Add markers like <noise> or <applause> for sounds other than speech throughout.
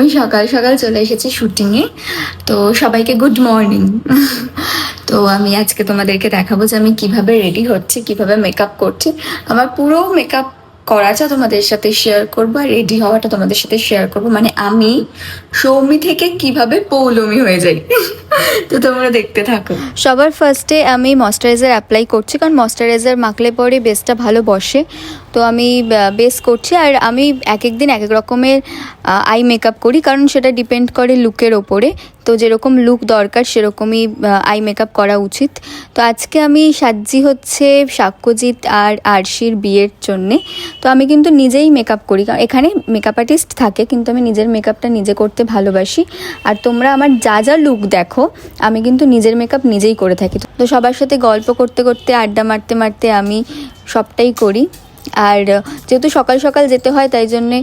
আমি সকাল সকাল চলে এসেছি শুটিংয়ে তো সবাইকে গুড মর্নিং <laughs> তো আমি আজকে তোমাদেরকে দেখাবো যে আমি কীভাবে রেডি হচ্ছি, কীভাবে মেকআপ করছি। আমার পুরো মেকআপ করাটা তোমাদের সাথে শেয়ার করব আর রেডি হওয়াটা তোমাদের সাথে শেয়ার করব। মানে আমি সৌমি থেকে কীভাবে পৌলমি হয়ে যাই। <laughs> তো তোমরা দেখতে থাকো। সবার ফার্স্টে আমি ময়শ্চারাইজার অ্যাপ্লাই করছি, কারণ ময়শ্চারাইজার মাখলে পরে বেসটা ভালো বসে। তো আমি বেস করছি আর আমি এক এক দিন এক এক রকমের আই মেকআপ করি কারণ সেটা ডিপেন্ড করে লুকের ওপরে। তো যেরকম লুক দরকার সেরকমই আই মেকআপ করা উচিত। তো আজকে আমি সাজ্জি হচ্ছে সাক্ষ্যজিৎ আর আরশির বিয়ের জন্যে। তো আমি কিন্তু নিজেই মেকআপ করি। কারণ এখানে মেকআপ আর্টিস্ট থাকে কিন্তু আমি নিজের মেকআপটা নিজে করতে ভালোবাসি। আর তোমরা আমার যা যা লুক দেখো, আমি কিন্তু নিজের মেকআপ নিজেই করে থাকি। তো সবার সাথে গল্প করতে করতে, আড্ডা মারতে মারতে আমি সবটাই করি। আর যেহেতু সকাল সকাল যেতে হয়, তাই জন্যে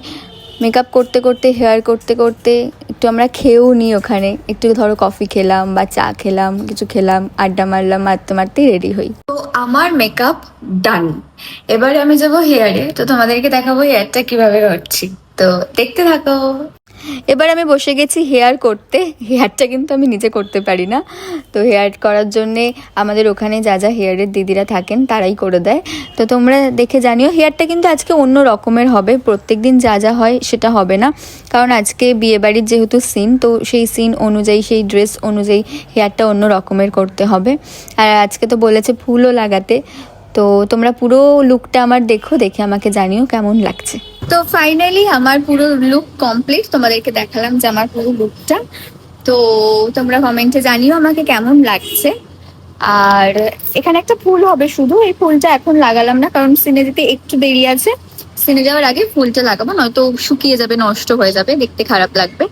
মেকআপ করতে করতে হেয়ার করতে করতে একটু আমরা খেয়েও নিই ওখানে। একটু ধরো কফি খেলাম বা চা খেলাম, কিছু খেলাম, আড্ডা মারলাম মারতে মারতেই রেডি হই। তো আমার মেকআপ ডান এবারে আমি যাব হেয়ারে তো তোমাদেরকে দেখাবো হেয়ারটা কীভাবে করছি। তো দেখতে থাকো। এবার আমি বসে গেছি হেয়ার করতে। হেয়ারটা কিন্তু আমি নিজে করতে পারি না। তো হেয়ার করার জন্যে আমাদের ওখানে যা যা হেয়ারের দিদিরা থাকেন তারাই করে দেয়। তো তোমরা দেখে জানিও, হেয়ারটা কিন্তু আজকে অন্য রকমের হবে। প্রত্যেক দিন যা যা হয় সেটা হবে না। কারণ আজকে বিয়েবাড়ির যেহেতু সিন তো সেই সিন অনুযায়ী, সেই ড্রেস অনুযায়ী হেয়ারটা অন্য রকমের করতে হবে। আর আজকে তো বলেছে ফুলও লাগাতে। তো তোমরা পুরো লুকটা আমার দেখো, দেখে আমাকে জানিও কেমন লাগছে। তো ফাইনালি আমার পুরো লুক কমপ্লিট তোমাদেরকে দেখালাম যে আমার পুরো লুকটা তো তোমরা কমেন্টে জানিও আমাকে কেমন লাগছে। আর এখানে একটা ফুল হবে শুধু, এই ফুলটা এখন লাগালাম না, কারণ সিনে দিতে একটু দেরি আছে। সিনে যাওয়ার আগে ফুলটা লাগাবো, নয়তো শুকিয়ে যাবে, নষ্ট হয়ে যাবে, দেখতে খারাপ লাগবে।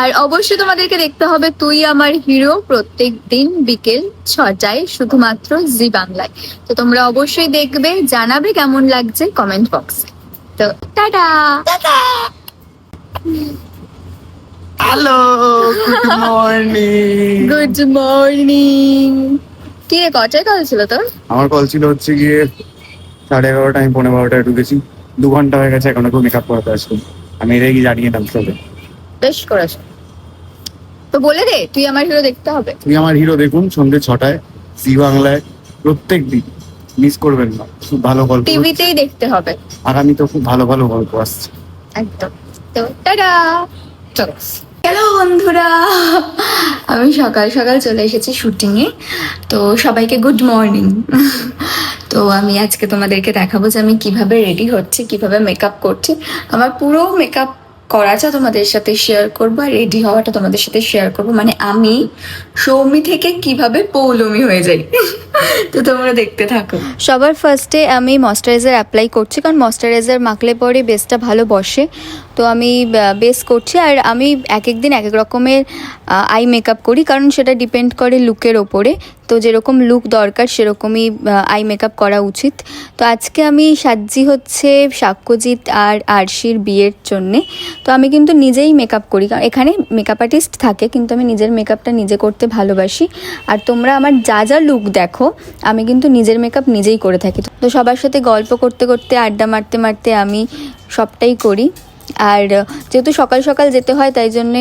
আর অবশ্যই তোমাদেরকে দেখতে হবে তুই আমার হিরো প্রত্যেক দিন বিকেল ছটায় শুধুমাত্র জি বাংলায়। তো তোমরা অবশ্যই দেখবে জানাবে কেমন লাগছে কমেন্ট বক্সে তো tata! Hello good morning good morning কি রে কটায় কল ছিল তোর? আমার কল ছিল হচ্ছে গিয়ে সাড়ে এগারোটা আমি পনেরো বারোটায় ঢুকেছি। দু ঘণ্টা হয়ে গেছে এখন একটু মেকআপ করাতে আসব আমি কি জানিয়ে নাম চলে বেশ করেছ। তো বলে দে তুই আমার হিরো দেখতে হবে। তুমি আমার হিরো দেখুন সন্ধ্যে ছটায় জি বাংলায় প্রত্যেক দিন। মিস করবেন না খুব ভালো গল্প টিভিতেই দেখতে হবে। আগামী তো খুব ভালো ভালো গল্প আসছে। একদম। তো টাটা চলো। হ্যালো বন্ধুরা আমি সকাল সকাল চলে এসেছি শুটিংয়ে। তো সবাইকে গুড মর্নিং তো আমি আজকে তোমাদেরকে দেখাবো যে আমি কীভাবে রেডি হচ্ছি কীভাবে মেকআপ করছি। আমার পুরো মেকআপ করাটা তোমাদের সাথে শেয়ার করব আর রেডি হওয়াটা তোমাদের সাথে শেয়ার করব। মানে আমি সৌমি থেকে কীভাবে পৌলমি হয়ে যাই? তো তোমরা দেখতে থাকো। সবার ফার্স্টে আমি ময়শ্চারাইজার অ্যাপ্লাই করছি, কারণ ময়শ্চারাইজার মাখলে পরে বেসটা ভালো বসে। তো আমি বেস করছি, আর আমি এক এক দিন এক এক রকমের আই মেকআপ করি, কারণ সেটা ডিপেন্ড করে লুকের ওপরে। তো যেরকম লুক দরকার, সেরকমই আই মেকআপ করা উচিত। তো আজকে আমি সাজ্জি হচ্ছে সাক্ষ্যজিৎ আর আরশির বিয়ের জন্যে। তো আমি কিন্তু নিজেই মেকআপ করি, কারণ এখানে মেকআপ আর্টিস্ট থাকে, কিন্তু আমি নিজের মেকআপটা নিজে করতে ভালোবাসি। আর তোমরা আমার যা যা লুক দেখো আমি কিন্তু নিজের মেকআপ নিজেই করে থাকি। তো সবার সাথে গল্প করতে করতে, আড্ডা মারতে মারতে আমি সবটাই করি। আর যেহেতু সকাল সকাল যেতে হয়, তাই জন্যে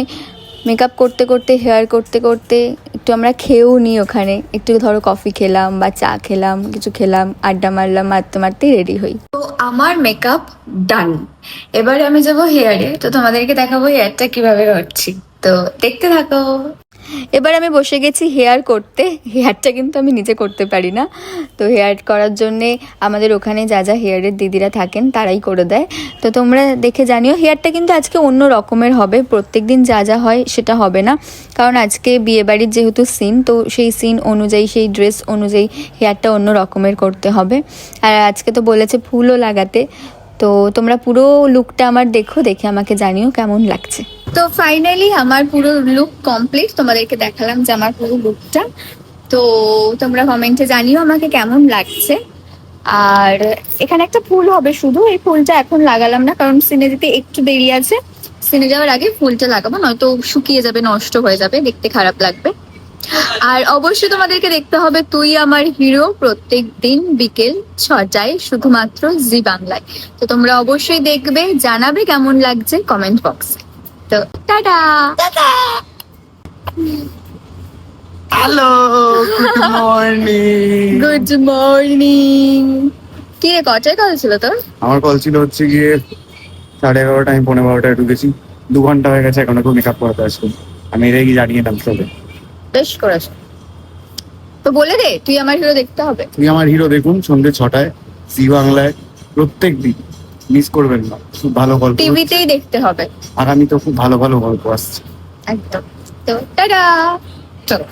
মেকআপ করতে করতে হেয়ার করতে করতে একটু আমরা খেয়েও নিই ওখানে। একটু ধরো কফি খেলাম বা চা খেলাম, কিছু খেলাম, আড্ডা মারলাম, মারতে মারতেই রেডি হই। তো আমার মেকআপ ডান এবারে আমি যাব হেয়ারে তো তোমাদেরকে দেখাবো হেয়ারটা কীভাবে করছি। তো দেখতে থাকো। এবার আমি বসে গেছি হেয়ার করতে। হেয়ারটা কিন্তু আমি নিজে করতে পারি না। তো হেয়ার করার জন্যে আমাদের ওখানে যা যা হেয়ারের দিদিরা থাকেন তারাই করে দেয়। তো তোমরা দেখে জানিও, হেয়ারটা কিন্তু আজকে অন্য রকমের হবে। প্রত্যেক দিন যা যা হয় সেটা হবে না। কারণ আজকে বিয়েবাড়ির যেহেতু সিন তো সেই সিন অনুযায়ী, সেই ড্রেস অনুযায়ী হেয়ারটা অন্য রকমের করতে হবে। আর আজকে তো বলেছে ফুলও লাগাতে। তো তোমরা পুরো লুকটা আমার দেখো, দেখে আমাকে জানিও কেমন লাগছে। তো ফাইনালি আমার পুরো লুক কমপ্লিট তোমাদেরকে দেখালাম যে আমার পুরো লুকটা তো তোমরা কমেন্টে জানিও আমাকে কেমন লাগছে। আর এখানে একটা ফুল হবে শুধু, এই ফুলটা এখন লাগালাম না, কারণ সিনে দিতে একটু দেরি আছে। সিনে যাওয়ার আগে ফুলটা লাগাবো, নয়তো শুকিয়ে যাবে, নষ্ট হয়ে যাবে, দেখতে খারাপ লাগবে। আর অবশ্যই তোমাদেরকে দেখতে হবে তুই আমার হিরো প্রত্যেক দিন বিকেল ছটায় শুধুমাত্র জি বাংলায়। তো তোমরা অবশ্যই দেখবে জানাবে কেমন লাগছে কমেন্ট বক্সে তো tata! Hello good morning. Good morning. কি রে কটায় কল ছিল তোর? আমার কল ছিল হচ্ছে গিয়ে সাড়ে এগারোটা আমি পনেরো বারোটায় ঢুকেছি। দু ঘণ্টা হয়ে গেছে এখনও মেকআপ করাতে আসব আমি এটাই কি জানিয়ে নাম চলে বেশ করেছ। তো বলে দে তুই আমার হিরো দেখতে হবে। তুই আমার হিরো দেখুন সন্ধ্যে ছটায় জি বাংলায় প্রত্যেক দিন। মিস করবেন না খুব ভালো গল্প টিভিতেই দেখতে হবে। আগামী তো খুব ভালো ভালো গল্প আসছে। একদম। তো টাটা! চলো।